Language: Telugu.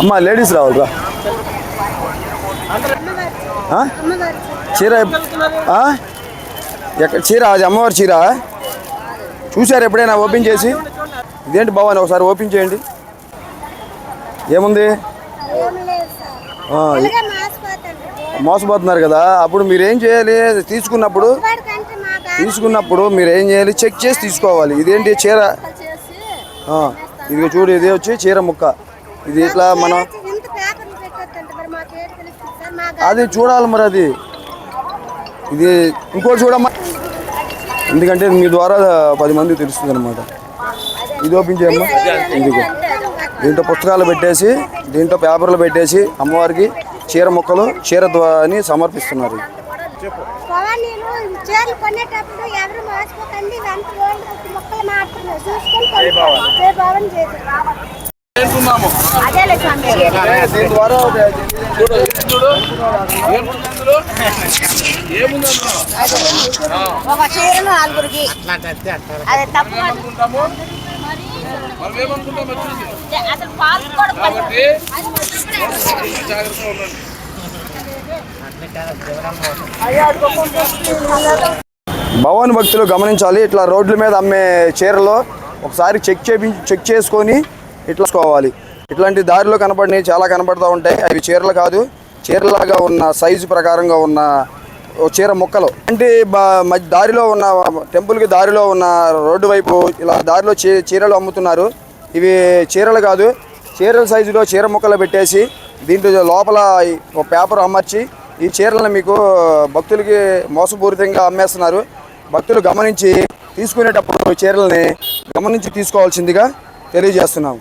అమ్మా లేడీస్ రావాలిరా. చీర ఎక్కడ చీర అది అమ్మవారి చీర. చూసారు ఎప్పుడైనా ఓపెన్ చేసి? ఇదేంటి భవాని ఒకసారి ఓపెన్ చేయండి. ఏముంది? మోసపోతున్నారు కదా. అప్పుడు మీరు ఏం చేయాలి? తీసుకున్నప్పుడు తీసుకున్నప్పుడు మీరు ఏం చేయాలి? చెక్ చేసి తీసుకోవాలి. ఇదేంటి చీర? ఇదిగో చూడు ఇదే వచ్చి చీర ముక్క. ఇది ఇట్లా మనం అది చూడాలి మరి అది. ఇది ఇంకోటి చూడమ్మా ఎందుకంటే మీ ద్వారా పది మంది తెలుస్తుంది అనమాట ఇది ఓపెన్ చేయమ్మా. ఇందుకు దీంట్లో పుస్తకాలు పెట్టేసి దీంట్లో పేపర్లు పెట్టేసి అమ్మవారికి చీర ముక్కలు చీర అని సమర్పిస్తున్నారు. భవన్ చేసి అదేలే స్వామి దీని ద్వారా ఒక చీర నలుగురికి అదే తప్పు అసలు పాలు కూడా భవాని భక్తులు గమనించాలి ఇట్లా రోడ్ల మీద అమ్మే చీరలో ఒకసారి చెక్ చేపించి చెక్ చేసుకొని ఇట్లా ఇట్లాంటి దారిలో కనపడినవి చాలా కనపడుతూ ఉంటాయి. అవి చీరలు కాదు. చీరలాగా ఉన్న సైజు ప్రకారంగా ఉన్న ఓ చీర ముక్కలు. అంటే దారిలో ఉన్న టెంపుల్కి దారిలో ఉన్న రోడ్డు వైపు ఇలా దారిలో చీ చీరలు అమ్ముతున్నారు. ఇవి చీరలు కాదు. చీరల సైజులో చీర ముక్కలు పెట్టేసి దీంట్లో లోపల ఒక పేపర్ అమర్చి ఈ చీరలను మీకు భక్తులకి మోసపూరితంగా అమ్మేస్తున్నారు. భక్తులు గమనించి తీసుకునేటప్పుడు చీరలని గమనించి తీసుకోవాల్సిందిగా తెలియజేస్తున్నాము